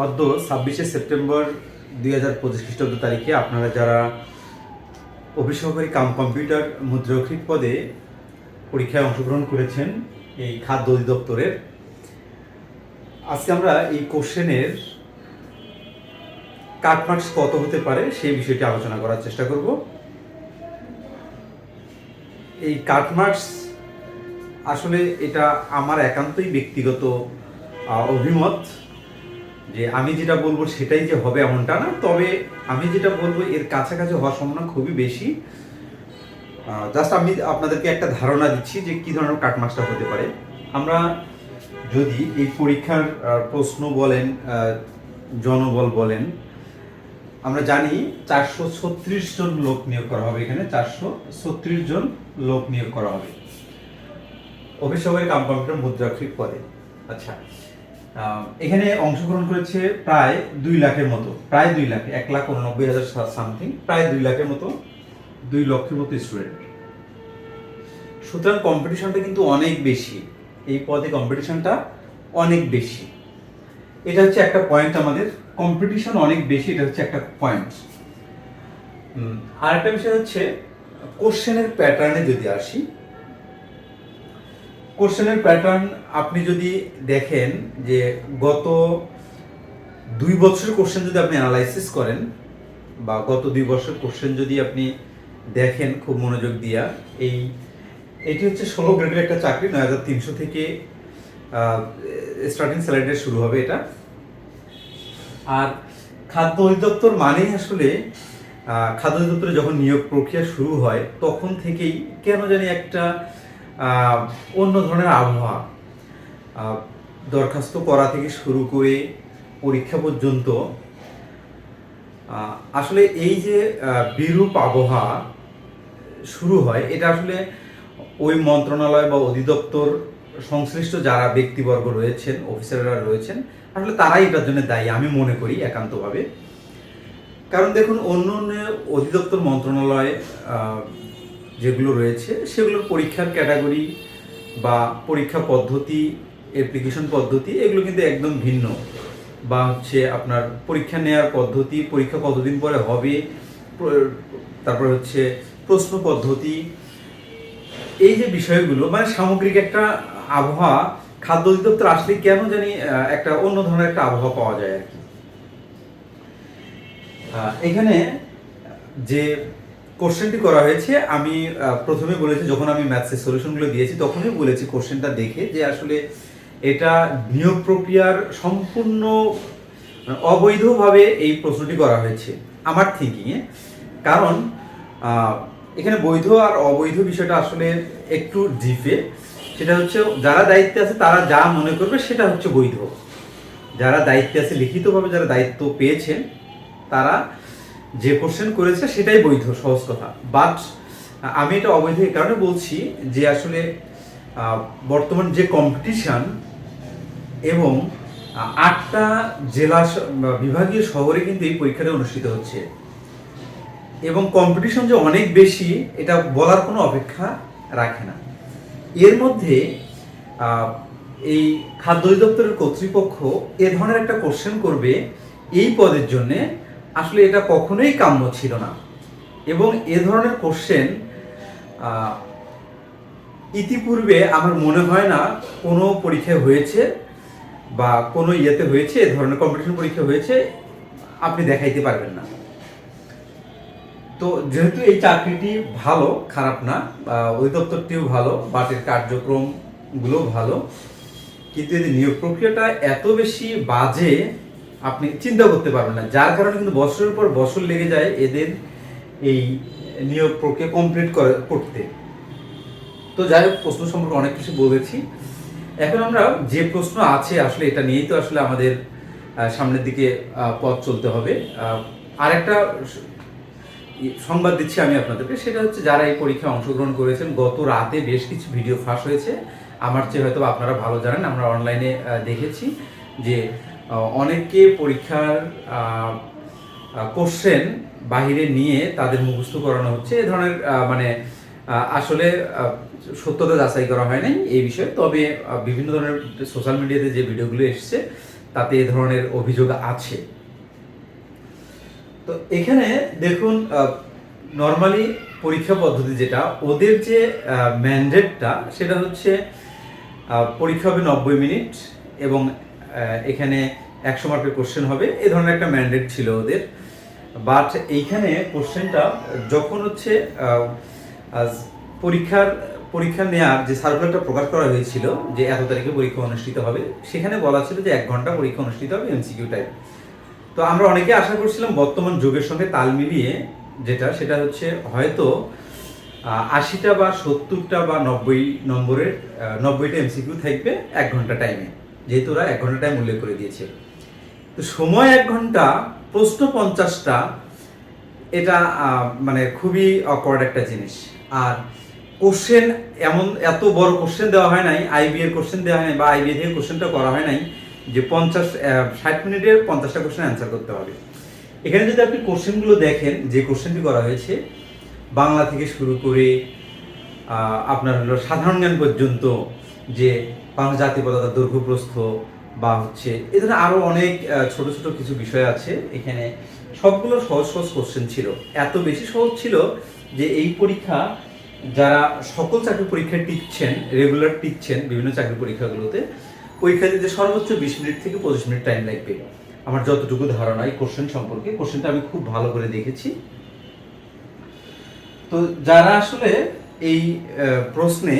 অদ্য ছাব্বিশে সেপ্টেম্বর দুই হাজার পঁচিশ খ্রিস্টাব্দ তারিখে আপনারা যারা অফিস সহকারী কাম কম্পিউটার মুদ্রাক্ষিক পদে পরীক্ষায় অংশগ্রহণ করেছেন এই খাদ্য অধিদপ্তরের। আজকে আমরা এই কোশ্চেনের কাটমার্কস কত হতে পারে সেই বিষয়টি আলোচনা করার চেষ্টা করব। এই কাটমার্কস আসলে এটা আমার একান্তই ব্যক্তিগত অভিমত। যে আমি যেটা বলব সেটাই যে হবে এমনটা না, তবে আমি যেটা বলব এর কাছাকাছি হওয়ার সম্ভাবনা খুবই বেশি। জাস্ট আমি আপনাদেরকে একটা ধারণা দিচ্ছি যে কি ধরনের কাটমার্কসটা হতে পারে। আমরা যদি এই পরীক্ষার প্রশ্ন বলেন জনবল বলেন, আমরা জানি চারশো ছত্রিশ জন লোক নিয়োগ করা হবে এখানে, চারশো ছত্রিশ জন লোক নিয়োগ করা হবে। অফিস সহকারী কাম কম্পিউটার মুদ্রাক্ষরিক পদে। আচ্ছা এখানে অংশগ্রহণ করেছে প্রায় দুই লাখের মতো, প্রায় দুই লাখ, এক লাখ উননব্বই হাজার সামথিং প্রায় দুই লাখের মতো, দুই লক্ষের মতো স্টুডেন্ট সুতরাং কম্পিটিশনটা কিন্তু অনেক বেশি, এই পদে কম্পিটিশনটা অনেক বেশি। এটা হচ্ছে একটা পয়েন্ট আমাদের কম্পিটিশন অনেক বেশি, এটা হচ্ছে একটা পয়েন্ট আর একটা বিষয় হচ্ছে কোশ্চেনের প্যাটার্নে যদি আসি কোশ্চেনের প্যাটার্ন আপনি যদি দেখেন যে গত দুই বছরের কোশ্চেন যদি আপনি অ্যানালাইসিস করেন বা গত দুই বছরের কোশ্চেন যদি আপনি দেখেন খুব মনোযোগ দিয়া, এই, এটি হচ্ছে ষোলো গ্রেডের একটা চাকরি, নয় হাজার তিনশো থেকে স্টার্টিং স্যালারি শুরু হবে এটা। আর খাদ্য অধিদপ্তর মানেই আসলে খাদ্য অধিদপ্তরে যখন নিয়োগ প্রক্রিয়া শুরু হয়, তখন থেকেই কেন জানি একটা অন্য ধরনের আবহাওয়া। দরখাস্ত করা থেকে শুরু করে পরীক্ষা পর্যন্ত আসলে এই যে বিরূপ আবহাওয়া শুরু হয়, এটা আসলে ওই মন্ত্রণালয় বা অধিদপ্তর সংশ্লিষ্ট যারা ব্যক্তিবর্গ রয়েছেন, অফিসাররা রয়েছেন, আসলে তারাই এটার জন্য দায়ী, আমি মনে করি একান্তভাবে। কারণ দেখুন অন্য অন্য অধিদপ্তর, মন্ত্রণালয় যেগুলো রয়েছে, সেগুলোর পরীক্ষার ক্যাটাগরি বা পরীক্ষা পদ্ধতি অ্যাপ্লিকেশন পদ্ধতি, এগুলো কিন্তু একদম ভিন্ন। বা হচ্ছে আপনার পরীক্ষা নেওয়ার পদ্ধতি, পরীক্ষা কতদিন পরে হবে, প্র- তারপরে হচ্ছে প্রশ্ন পদ্ধতি। এই যে বিষয়গুলো মানে সামগ্রিক একটা আবহাওয়া, খাদ্য অধিদপ্তর আসলে কেন জানি একটা অন্য ধরনের একটা আবহাওয়া পাওয়া যায় আর কি। এখানে যে কোশ্চেনটি করা হয়েছে, আমি প্রথমে বলেছি, যখন আমি ম্যাথসের সলিউশনগুলো দিয়েছি, তখনই বলেছি কোশ্চেনটা দেখে যে আসলে এটা নিয়োগ প্রক্রিয়ার সম্পূর্ণ অবৈধভাবে এই প্রশ্নটি করা হয়েছে, আমার থিঙ্কিংয়ে কারণ এখানে বৈধ আর অবৈধ বিষয়টা আসলে একটু ডিপে সেটা হচ্ছে, যারা দায়িত্বে আছে, তারা যা মনে করবে, সেটা হচ্ছে বৈধ। যারা দায়িত্বে আছে, লিখিতভাবে যারা দায়িত্ব পেয়েছেন, তারা যে কোশ্চেন করেছে সেটাই বৈধ, সহজ কথা। বাট আমি এটা অবৈধ এই কারণে বলছি যে আসলে বর্তমান যে কম্পিটিশন এবং আটটা জেলা বিভাগীয় শহরে কিন্তু এই পরীক্ষাটা অনুষ্ঠিত হচ্ছে। এবং কম্পিটিশন যে অনেক বেশি, এটা বলার কোনো অপেক্ষা রাখে না। এর মধ্যে এই খাদ্য অধিদপ্তরের কর্তৃপক্ষ এ ধরনের একটা কোশ্চেন করবে এই পদের জন্যে। আসলে এটা কখনোই কাম্য ছিল না। এবং এ ধরনের কোশ্চেন ইতিপূর্বে আমার মনে হয় না কোনো পরীক্ষায় হয়েছে বা কোনো ইয়েতে হয়েছে, এ ধরনের কম্পিটিশন পরীক্ষা হয়েছে, আপনি দেখাইতে পারবেন না। তো যেহেতু এই চাকরিটি ভালো, খারাপ না অধিদপ্তরটিও ভালো, বাটের কার্যক্রমগুলো ভালো, কিন্তু এই নিয়োগ প্রক্রিয়াটা এত বেশি বাজে আপনি চিন্তা করতে পারবেন না। যার কারণে কিন্তু বছরের পর বছর লেগে যায় এদের এই নিয়োগ প্রক্রিয়া কমপ্লিট করতে। তো যাই হোক, প্রশ্ন সম্পর্কে অনেক কিছু বলেছি। এখন আমরা যে প্রশ্ন আছে, আসলে এটা নিয়েই তো আসলে আমাদের সামনের দিকে পথ চলতে হবে। আরেকটা সংবাদ দিচ্ছি আমি আপনাদেরকে। সেটা হচ্ছে যারা এই পরীক্ষায় অংশগ্রহণ করেছেন, গত রাতে বেশ কিছু ভিডিও ফাঁস হয়েছে। আমার চেয়ে হয়তো আপনারা ভালো জানেন, আমরা অনলাইনে দেখেছি যে অনেককে পরীক্ষার কোশ্চেন বাহিরে নিয়ে তাদের মুখস্থ করানো হচ্ছে। এ ধরনের মানে আসলে সত্যতা যাচাই করা হয় নাই এই বিষয়ে। তবে বিভিন্ন ধরনের সোশ্যাল মিডিয়াতে যে ভিডিওগুলো এসেছে, তাতে এ ধরনের অভিযোগ আছে। তো এখানে দেখুন নর্মালি পরীক্ষা পদ্ধতি যেটা, ওদের যে ম্যান্ডেটটা সেটা হচ্ছে পরীক্ষা হবে নব্বই মিনিট এবং এখানে একশো মার্কের কোশ্চেন হবে। এ ধরনের একটা ম্যান্ডেট ছিল ওদের। বাট এইখানে কোশ্চেনটা যখন হচ্ছে পরীক্ষার, পরীক্ষা নেওয়ার যে সার্কুলারটা প্রকাশ করা হয়েছিল, যে এত তারিখে পরীক্ষা অনুষ্ঠিত হবে, সেখানে বলা ছিল যে এক ঘণ্টা পরীক্ষা অনুষ্ঠিত হবে এমসিকিউ টাইপ তো আমরা অনেকে আশা করছিলাম বর্তমান যুগের সঙ্গে তাল মিলিয়ে যেটা, সেটা হচ্ছে হয়তো আশিটা বা সত্তরটা বা নব্বই নম্বরের নব্বইটা এমসিকিউ থাকবে এক ঘণ্টা টাইমে যেহেতু ওরা এক ঘণ্টা টাইম উল্লেখ করে দিয়েছে তো সময় এক ঘণ্টা, প্রশ্ন পঞ্চাশটা, এটা মানে খুবই অকওয়ার্ড একটা জিনিস। আর কোশ্চেন এমন, এত বড় কোশ্চেন দেওয়া হয় নাই আইবি এর কোশ্চেন দেওয়া হয় নাই বা আইবি থেকে কোশ্চেনটা করা হয় নাই যে পঞ্চাশ ষাট মিনিটের পঞ্চাশটা কোশ্চেন অ্যান্সার করতে হবে। এখানে যদি আপনি কোশ্চেনগুলো দেখেন, যে কোশ্চেনটি করা হয়েছে, বাংলা থেকে শুরু করে আপনার হলো সাধারণ জ্ঞান পর্যন্ত যে বাংলা জাতীয় পতাকা দৈর্ঘ্য বা হচ্ছে এ ধরনের অনেক ছোট ছোট কিছু বিষয় আছে। এখানে সবগুলো সহজ সহজ কোশ্চেন ছিল। এত বেশি সহজ ছিল যে এই পরীক্ষা যারা সকল চাকরি পরীক্ষায় টিকছেন রেগুলার টিকছেন বিভিন্ন চাকরি পরীক্ষাগুলোতে, পরীক্ষা দিতে সর্বোচ্চ বিশ মিনিট থেকে পঁচিশ মিনিট টাইম লাগবে। আমার যতটুকু ধারণা এই কোশ্চেন সম্পর্কে কোশ্চেনটা আমি খুব ভালো করে দেখেছি। তো যারা আসলে এই প্রশ্নে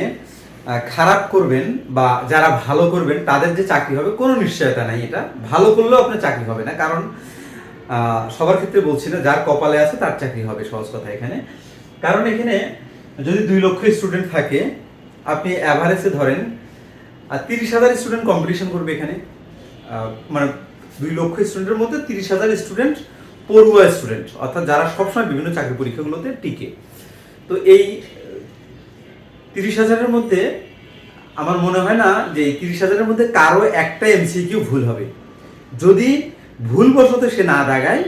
খারাপ করবেন বা যারা ভালো করবেন, তাদের যে চাকরি হবে, কোনো নিশ্চয়তা নাই এটা। ভালো করলেও আপনার চাকরি হবে না, কারণ সবার ক্ষেত্রে বলছি না, যার কপালে আছে তার চাকরি হবে, সহজ কথা এখানে। কারণ এখানে যদি দুই লক্ষ স্টুডেন্ট থাকে, আপনি অ্যাভারেজে ধরেন আর তিরিশ হাজার স্টুডেন্ট কম্পিটিশন করবে এখানে। মানে দুই লক্ষ স্টুডেন্টের মধ্যে তিরিশ হাজার স্টুডেন্ট পড়ুয়া স্টুডেন্ট অর্থাৎ যারা সবসময় বিভিন্ন চাকরি পরীক্ষাগুলোতে টিকে। তো এই তিরিশ হাজারের মধ্যে আমার মনে হয় না যে তিরিশ হাজারের মধ্যে কারও একটা এমসিকিউ ভুল হবে। যদি ভুলবশত সে না দাগায়,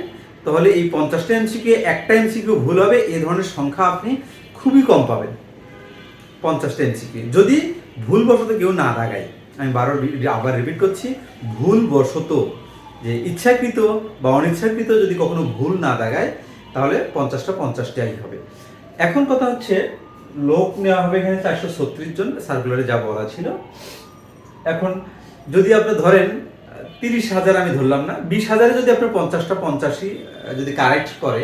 তাহলে এই পঞ্চাশটা এমসিকিউ, একটা এমসিকিউ ভুল হবে, এ ধরনের সংখ্যা আপনি খুবই কম পাবেন। পঞ্চাশটা এমসিকিউ। যদি ভুলবশত কেউ না দাগায়, আমি বারো আবার রিপিট করছি, ভুলবশত যে ইচ্ছাকৃত বা অনিচ্ছাকৃত যদি কখনো ভুল না দাগায়, তাহলে পঞ্চাশটা পঞ্চাশটাই হবে। এখন কথা হচ্ছে লোক নেওয়া হবে এখানে চারশো ছত্রিশ জন সার্কুলারে যা বলা ছিল। এখন যদি আপনি ধরেন, তিরিশ হাজার আমি ধরলাম না, বিশ হাজারে যদি আপনার পঞ্চাশটা পঞ্চাশি যদি কারেক্ট করে,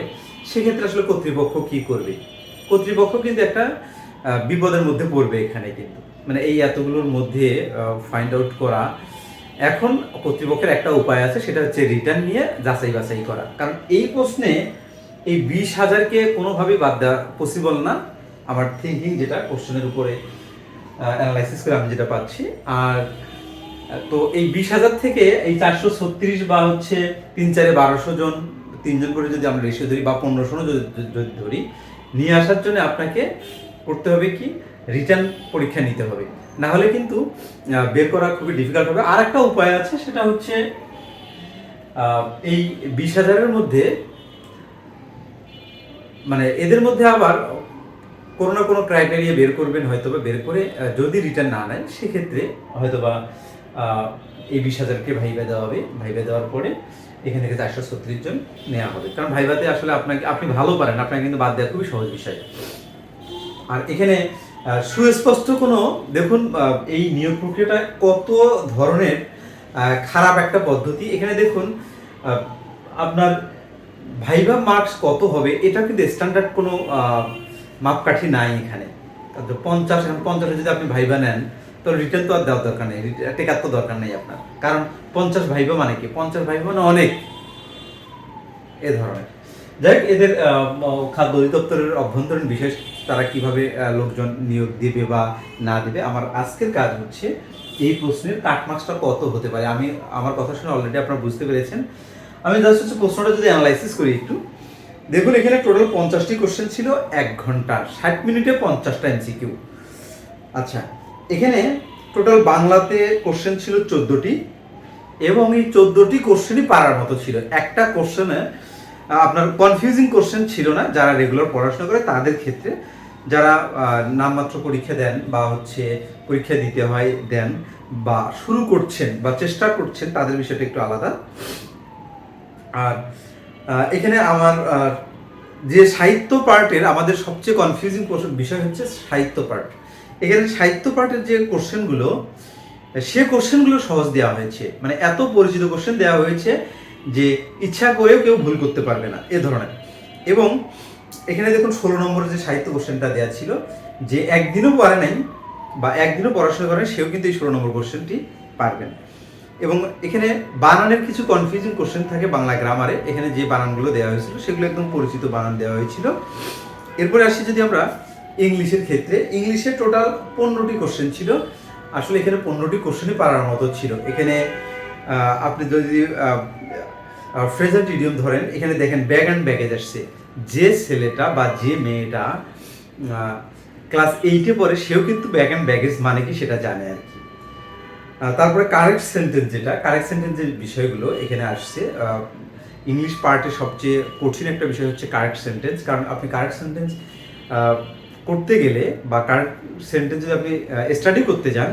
সেক্ষেত্রে আসলে কর্তৃপক্ষ কি করবে? কর্তৃপক্ষ কিন্তু একটা বিপদের মধ্যে পড়বে এখানে কিন্তু। মানে এই এতগুলোর মধ্যে ফাইন্ড আউট করা। এখন কর্তৃপক্ষের একটা উপায় আছে, সেটা হচ্ছে রিটার্ন নিয়ে যাচাই বাছাই করা। কারণ এই প্রশ্নে এই বিশ হাজারকে কোনোভাবেই বাদ দেওয়া পসিবল না। আমার থিঙ্কিং যেটা কোশ্চেনের উপরে অ্যানালাইসিস করে আমি যেটা পাচ্ছি। আর, তো এই বিশ হাজার থেকে এই চারশো ছত্রিশ বা হচ্ছে তিন চারে বারোশো জন, তিনজন করে যদি আমরা রেশিও ধরি বা পনেরোশো যদি ধরি, নিয়ে আসার জন্য আপনাকে করতে হবে কি? রিটার্ন পরীক্ষা নিতে হবে। না হলে কিন্তু বের করা খুবই ডিফিকাল্ট হবে। আর একটা উপায় আছে, সেটা হচ্ছে এই বিশ হাজারের মধ্যে মানে এদের মধ্যে আবার কোনো না কোনো ক্রাইটেরিয়া বের করবেন হয়তো বা বের করে যদি রিটার্ন না নেয় সেক্ষেত্রে হয়তো বা এই বিশ হাজারকে ভাইবা দেওয়া হবে। ভাইবা দেওয়ার পরে এখান থেকে চারশো ছত্রিশ জন নেওয়া হবে। কারণ ভাইবাতে আসলে আপনাকে, আপনি ভালো পারেন, আপনাকে কিন্তু বাদ দেওয়া খুবই সহজ বিষয়। আর এখানে সুস্পষ্ট কোনো, দেখুন এই নিয়োগ প্রক্রিয়াটা কত ধরনের খারাপ একটা পদ্ধতি। এখানে দেখুন আপনার ভাইবা মার্কস কত হবে এটা কিন্তু স্ট্যান্ডার্ড কোনো মাপকাঠি নাই এখানে। পঞ্চাশ এখন পঞ্চাশে যদি আপনি ভাইবা নেন তো রিটার্ন তো আর দেওয়ার দরকার নেই টেকার তো দরকার নেই আপনার। কারণ পঞ্চাশ ভাইবা মানে কি? পঞ্চাশ ভাইবা মানে অনেক। এ ধরনের। যাই হোক, এদের খাদ্য অধিদপ্তরের অভ্যন্তরীণ বিশেষ তারা কীভাবে লোকজন নিয়োগ দেবে বা না দেবে আমার আজকের কাজ হচ্ছে এই প্রশ্নের কাটমার্কসটা কত হতে পারে? আমি আমার কথা শুনে অলরেডি আপনারা বুঝতে পেরেছেন। আমি জাস্ট হচ্ছে প্রশ্নটা যদি অ্যানালাইসিস করি একটু। দেখুন, এখানে টোটাল পঞ্চাশটি কোশ্চেন ছিল এক ঘণ্টার, ষাট মিনিটে পঞ্চাশটা এমসিকিউ আচ্ছা এখানে টোটাল বাংলাতে কোশ্চেন ছিল চোদ্দোটি, এবং এই চোদ্দোটি কোশ্চেনই পারার মতো ছিল। একটা কোশ্চেনে আপনার কনফিউজিং কোশ্চেন ছিল না, যারা রেগুলার পড়াশোনা করে, তাদের ক্ষেত্রে যারা নামমাত্র পরীক্ষা দেন বা হচ্ছে পরীক্ষা দিতে হয়, দেন বা শুরু করছেন বা চেষ্টা করছেন, তাদের বিষয়টা একটু আলাদা। আর এখানে আমার যে সাহিত্য পার্টের আমাদের সবচেয়ে কনফিউজিং বিষয় হচ্ছে সাহিত্য পার্ট। এখানে সাহিত্য পার্টের যে কোশ্চেনগুলো সে কোশ্চেনগুলো সহজ দেওয়া হয়েছে। মানে এত পরিচিত কোশ্চেন দেওয়া হয়েছে যে ইচ্ছা করেও কেউ ভুল করতে পারবে না, এ ধরনের। এবং এখানে দেখুন ষোলো নম্বরের যে সাহিত্য কোশ্চেনটা দেওয়া ছিল, যে একদিনও পড়ে নাই বা একদিনও পড়াশোনা করে সেও কিন্তু এই ষোলো নম্বর কোশ্চেনটি পারবেন এবং এখানে বানানের কিছু কনফিউজিং কোশ্চেন থাকে বাংলা গ্রামারে এখানে যে বানানগুলো দেওয়া হয়েছিল, সেগুলো একদম পরিচিত বানান দেওয়া হয়েছিল। এরপরে আসি যদি আমরা ইংলিশের ক্ষেত্রে। ইংলিশে টোটাল পনেরোটি কোশ্চেন ছিল। আসলে এখানে পনেরোটি কোশ্চেনই পারার মতো ছিল। এখানে আপনি যদি ফ্রেজার ইডিয়ম ধরেন, এখানে দেখেন ব্যাগ অ্যান্ড ব্যাগেজ আসছে। যে ছেলেটা বা যে মেয়েটা ক্লাস এইটে পড়ে, সেও কিন্তু ব্যাগ অ্যান্ড ব্যাগেজ মানে কি সেটা জানে আর কি। তারপরে কারেক্ট সেন্টেন্স যেটা কারেক্ট সেন্টেন্সের বিষয়গুলো এখানে আসছে ইংলিশ পার্টের সবচেয়ে কঠিন একটা বিষয় হচ্ছে কারেক্ট সেন্টেন্স কারণ আপনি কারেক্ট সেন্টেন্স করতে গেলে বা কারেক্ট সেন্টেন্স যদি আপনি স্টাডি করতে যান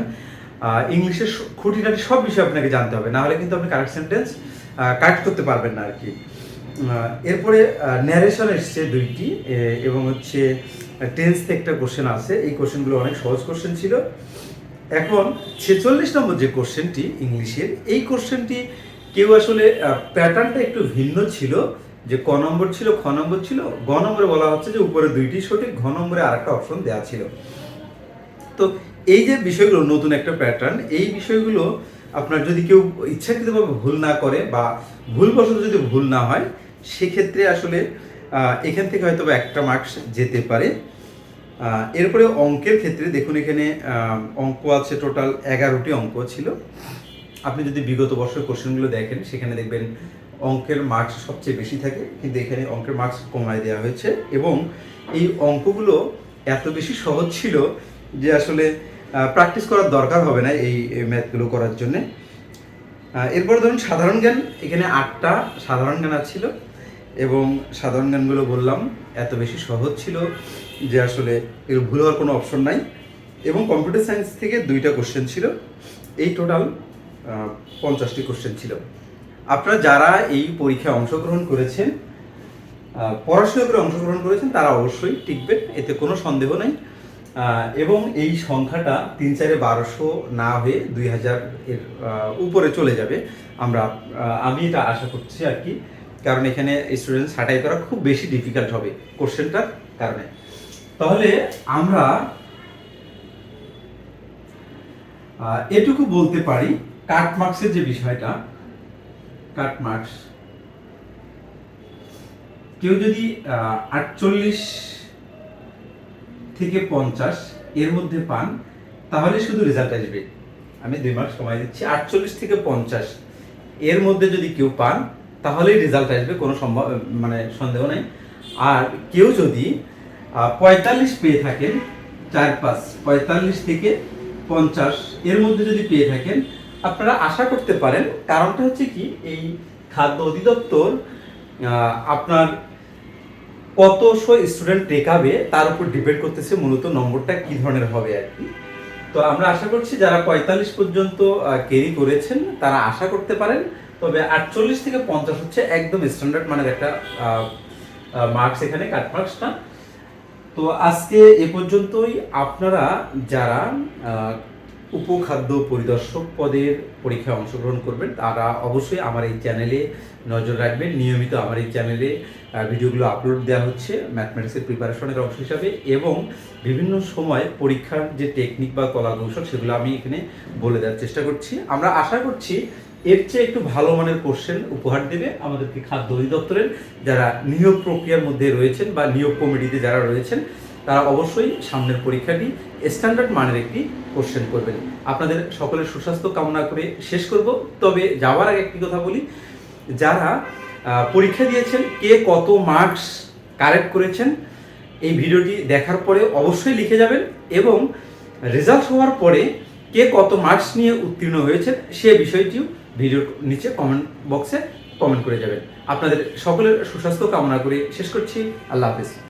ইংলিশের খুঁটিনাটি সব বিষয় আপনাকে জানতে হবে না হলে কিন্তু আপনি কারেক্ট সেন্টেন্স কারেক্ট করতে পারবেন না আর কি এরপরে ন্যারেশন এসছে দুইটি এবং হচ্ছে টেন্স একটা কোশ্চেন আছে, এই কোশ্চেনগুলো অনেক সহজ কোশ্চেন ছিল। এখন ছেচল্লিশ নম্বর যে কোশ্চেনটি ইংলিশের এই কোশ্চেনটি কেউ আসলে প্যাটার্নটা একটু ভিন্ন ছিল, যে ক নম্বর ছিল, খ নম্বর ছিল, গ নম্বরে বলা হচ্ছে যে উপরে দুইটি সঠিক, ঘ নম্বরে আরেকটা অপশন দেওয়া ছিল। তো এই যে বিষয়গুলো, নতুন একটা প্যাটার্ন, এই বিষয়গুলো আপনার যদি কেউ ইচ্ছাকৃতভাবে ভুল না করে বা ভুলবশত যদি ভুল না হয়, সেক্ষেত্রে আসলে এখান থেকে হয়তো একটা মার্কস যেতে পারে। এরপরে অঙ্কের ক্ষেত্রে দেখুন এখানে অঙ্ক আছে টোটাল এগারোটি অঙ্ক ছিল। আপনি যদি বিগত বছরের কোশ্চেনগুলো দেখেন, সেখানে দেখবেন অঙ্কের মার্কস সবচেয়ে বেশি থাকে, কিন্তু এখানে অঙ্কের মার্কস কমায় দেওয়া হয়েছে এবং এই অঙ্কগুলো এত বেশি সহজ ছিল যে আসলে প্র্যাকটিস করার দরকার হবে না এই ম্যাথগুলো করার জন্যে। এরপর ধরুন সাধারণ জ্ঞান, এখানে আটটা সাধারণ জ্ঞান ছিল এবং সাধারণ জ্ঞানগুলো বললাম, এত বেশি সহজ ছিল। যে আসলে এর ভুল হওয়ার কোনো অপশন নাই। এবং কম্পিউটার সায়েন্স থেকে দুইটা কোশ্চেন ছিল। এই টোটাল পঞ্চাশটি কোশ্চেন ছিল। আপনারা যারা এই পরীক্ষায় অংশগ্রহণ করেছেন পড়াশোনা করে অংশগ্রহণ করেছেন, তারা অবশ্যই টিকবেন, এতে কোনো সন্দেহ নেই। এবং এই সংখ্যাটা তিন চারে বারোশো না হয়ে দুই হাজার এর উপরে চলে যাবে। আমরা আমি এটা আশা করছি আর কি। কারণ এখানে স্টুডেন্ট ছাঁটাই করা খুব বেশি ডিফিকাল্ট হবে কোশ্চেনটার কারণে। তাহলে আমরা এটুকু বলতে পারি কাট মার্কসের যে বিষয়টা, কাট মার্কস। কেউ যদি আটচল্লিশ থেকে পঞ্চাশ এর মধ্যে পান, তাহলে শুধু রেজাল্ট আসবে। আমি দুই মার্কস সময় দিচ্ছি। আটচল্লিশ থেকে পঞ্চাশ এর মধ্যে যদি কেউ পান, তাহলেই রেজাল্ট আসবে, কোনো সম্ভব মানে সন্দেহ নেই। আর কেউ যদি পঁয়তাল্লিশ পেয়ে থাকেন চার পাঁচ, পঁয়তাল্লিশ থেকে পঞ্চাশ এর মধ্যে যদি পেয়ে থাকেন, আপনারা আশা করতে পারেন, কারণটা হচ্ছে কি, এই খাদ্য অধিদপ্তর আপনার কতশো স্টুডেন্ট টেকাবে, তার উপর ডিপেন্ড করতেছে মূলত নম্বরটা কি ধরনের হবে আর কি। তো আমরা আশা করছি যারা পঁয়তাল্লিশ পর্যন্ত ক্যারি করেছেন, তারা আশা করতে পারেন। তবে আটচল্লিশ থেকে পঞ্চাশ হচ্ছে একদম স্ট্যান্ডার্ড মানের একটা মার্কস এখানে কাট মার্কসটা তো আজকে এ পর্যন্তই। আপনারা যারা উপখাদ্য পরিদর্শক পদের পরীক্ষায় অংশগ্রহণ করবেন, তারা অবশ্যই আমার এই চ্যানেলে নজর রাখবেন। নিয়মিত আমার এই চ্যানেলে ভিডিওগুলো আপলোড দেওয়া হচ্ছে ম্যাথমেটিক্সের প্রিপারেশনের অংশ হিসাবে এবং বিভিন্ন সময় পরীক্ষার যে টেকনিক বা কলা কৌশল সেগুলো আমি এখানে বলে দেওয়ার চেষ্টা করছি। আমরা আশা করছি এর চেয়ে একটু ভালো মানের কোশ্চেন উপহার দেবে আমাদেরকে খাদ্য অধিদপ্তরের যারা নিয়োগ প্রক্রিয়ার মধ্যে রয়েছেন বা নিয়োগ কমিটিতে যারা রয়েছেন, তারা অবশ্যই সামনের পরীক্ষাটি স্ট্যান্ডার্ড মানের একটি কোশ্চেন করবেন। আপনাদের সকলের সুস্বাস্থ্য কামনা করে শেষ করব। তবে যাওয়ার আগে একটি কথা বলি, যারা পরীক্ষা দিয়েছেন, কে কত মার্কস কারেক্ট করেছেন, এই ভিডিওটি দেখার পরে অবশ্যই লিখে যাবেন এবং রেজাল্ট হওয়ার পরে কে কত মার্কস নিয়ে উত্তীর্ণ হয়েছেন সে বিষয়টিও ভিডিওর নিচে কমেন্ট বক্সে কমেন্ট করে যাবেন। আপনাদের সকলের সুস্বাস্থ্য কামনা করে শেষ করছি। আল্লাহ হাফিজ।